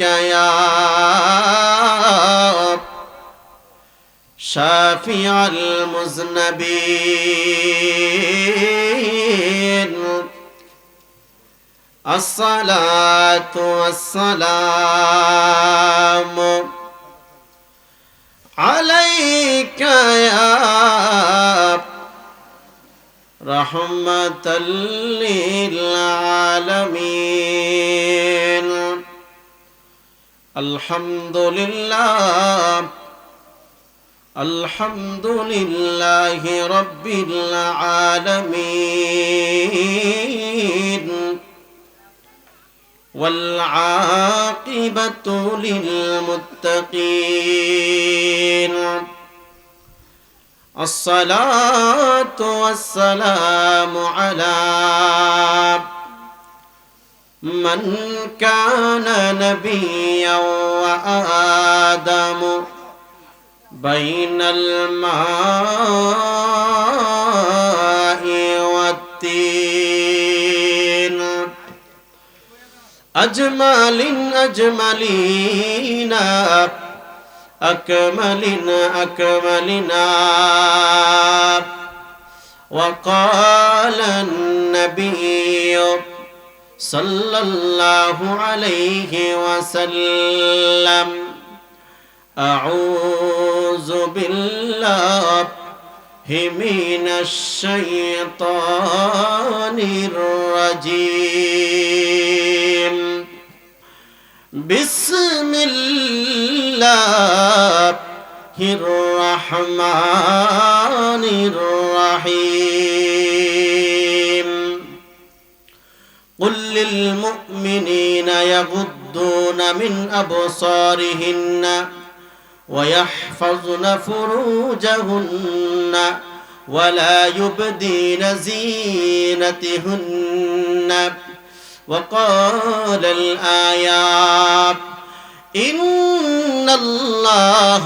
يا شافع المذنبين. الصلاة والسلام عليك يا رحمة للعالمين. الحمد لله الحمد لله رب العالمين والعاقبة للمتقين الصلاة والسلام على من كان نبيا وآدم بين الماء والتين. أجمل أجملين أكملنا أكملنا وقال النبي صلى الله عليه وسلم. أعوذ بالله من الشيطان الرجيم. بسم الله الرحمن الرحيم. للمؤمنين يغضون من أبصارهن ويحفظن فروجهن ولا يبدين زينتهن. وقال الآيات إن الله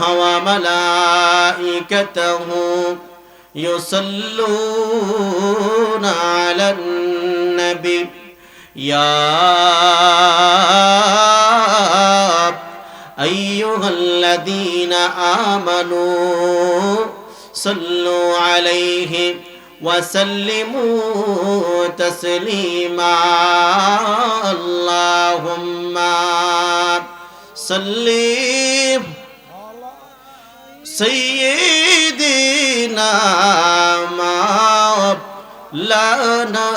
وملائكته يصلون على النبي. يا أيها الذين آمنوا صلوا عليه وسلموا تسليما. اللهم صل سيدنا مولانا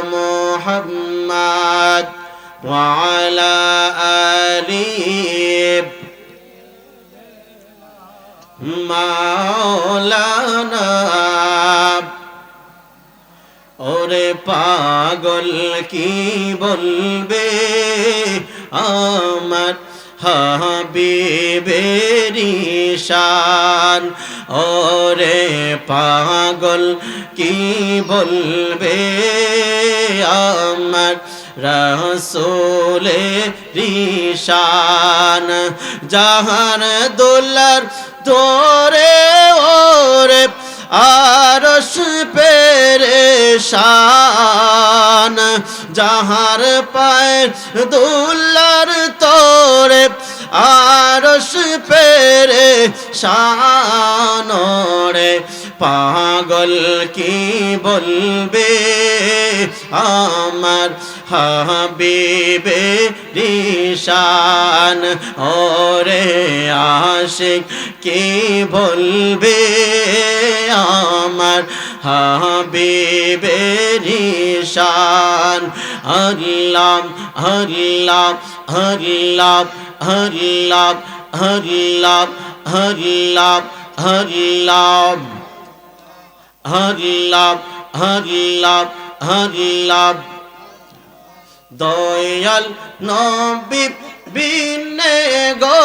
محمد. وعلى آله মাওলানা ওরে পাগল কি বলবে আমার হাবিবেরি শান ওরে পাগল কি বলবে আমার রসোলে রিশান জাহান দোলার তোরে ওরে আরশ পেরেশান। যাহার পায়ের দুলার তোরে আরশ পেরে শানরে পাগল কি বলবে আমার হাবিবে রিশান ওরে আশিক কি বলবে আমার হাবিবে রিশান আল্লাহ আল্লাহ আল্লাহ আল্লাহ আল্লাহ আল্লাহ আল্লাহ আল্লাহ আল্লাহ আল্লাহ দয়াল নবী বিনে গো,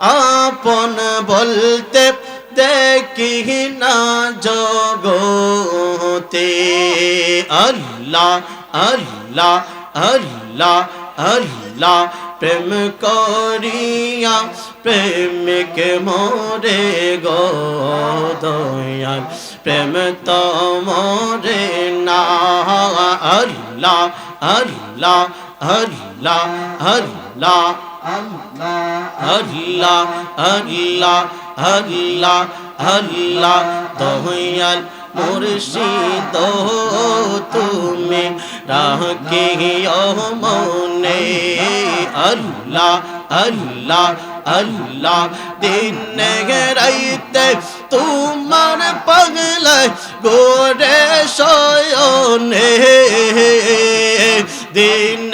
আপন বলতে দেখি না জগতে। আল্লাহ আল্লাহ আল্লাহ আল্লাহ, প্রেম করিয়া প্রেমিক মোরে গো। দয়াল, প্রেম তো মোরে না। আল্লাহ আল্লাহ আল্লাহ আল্লাহ আল্লাহ আল্লাহ আল্লাহ আল্লাহ দয়াল মুর্শিদ তুমি রাখে মনে আল্লাহ আল্লাহ আল্লাহ, দিন রাইতে তোমার পাগল গোরে সয়নে দিন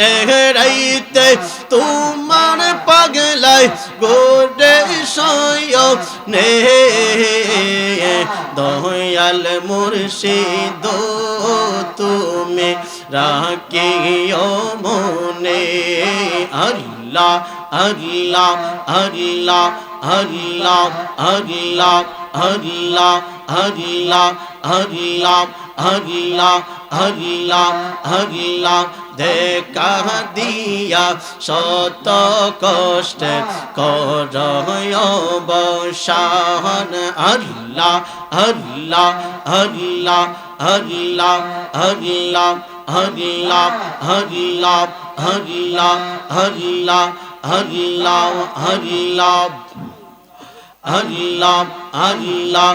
রাইতে তোমার পাগলাই গোরে সয়নে দয়াল মুর্শিদ তুমি রাখিও মনে আল্লাহ আল্লাহ আল্লাহ আল্লাহ আল্লাহ আল্লাহ আল্লাহ আল্লাহ আল্লাহ আল্লাহ আল্লাহ দেখা দিয়া শত কষ্ট করয় বসান আল্লাহ আল্লাহ আল্লাহ আল্লাহ আল্লাহ আল্লাহ আল্লাহ আল্লাহ আল্লাহ আল্লাহ আল্লাহ আল্লাহ আল্লাহ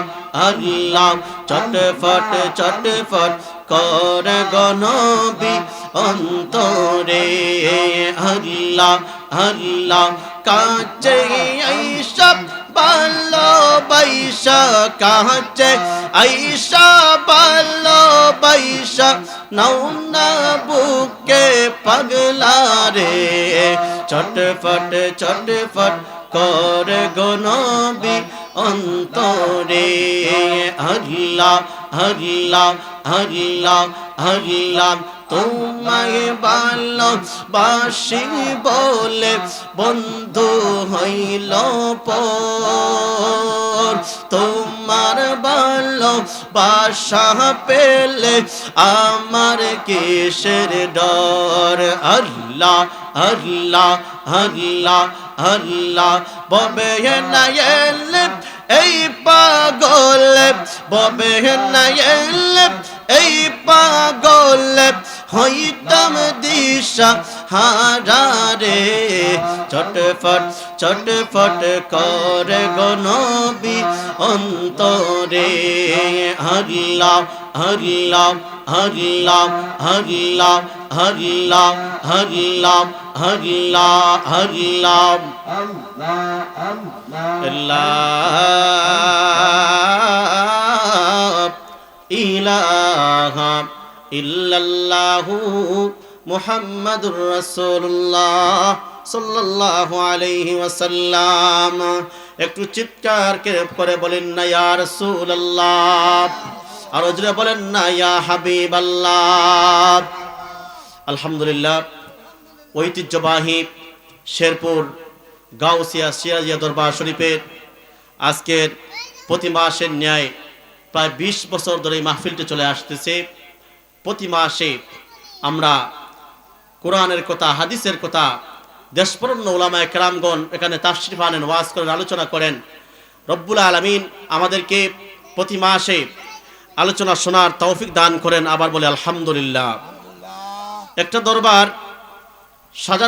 আল্লাহ চটফট চটফট কর গনবি অন্তরে আল্লাহ আল্লাহ কাঁচে ঐসব ভালো বৈশ কাঁচে ঐসা ভালো বৈশা নৌনা বুকে পাগলা রে। ছটফট ছটফট কর গনবি অন্তরে। আল্লাহ আল্লাহ আল্লাহ আল্লাহ তোমায় ভালো বাসি বলে বন্ধু হইল পর। তোমার ভালো বাসা পেলে আমার কিসের ডর? আল্লাহ আল্লাহ আল্লাহ আল্লাহ, ববে না এলে এই পাগল, ববে না এলে এই পাগল হইতাম দিশা হারারে চটফট চটফট কর গনবি অন্তরে। আল্লাহ আল্লাহ আল্লাহ আল্লাহ আল্লাহ আল্লাহ আল্লাহ আল্লাহ। আল্লাহ ইলাহা আলাইহি ওয়াসাল্লাম। একটু চিৎকার করে বলেন না, ইয়া রাসূলুল্লাহ। আর জোরে বলেন না, ইয়া হাবিবাল্লাহ। আলহামদুলিল্লাহ, ঐতিহ্যবাহী শেরপুর গাউসিয়া সিরাজিয়া দরবার শরীফের আজকের প্রতি মাসের ন্যায় প্রায় বিশ বছর ধরে এই মাহফিলটি চলে আসতেছে। প্রতি মাসে আমরা কোরআনের কথা, হাদিসের কথা, দেশপরণ্য ওলামায় কেরামগণ এখানে তাশরিফ আনেন ওয়াজ করেন আলোচনা করেন। রব্বুল আলমিন আমাদেরকে প্রতি মাসে আলোচনা শোনার তৌফিক দান করেন। আবার বলে, আলহামদুলিল্লাহ। একটা দরবার সাজা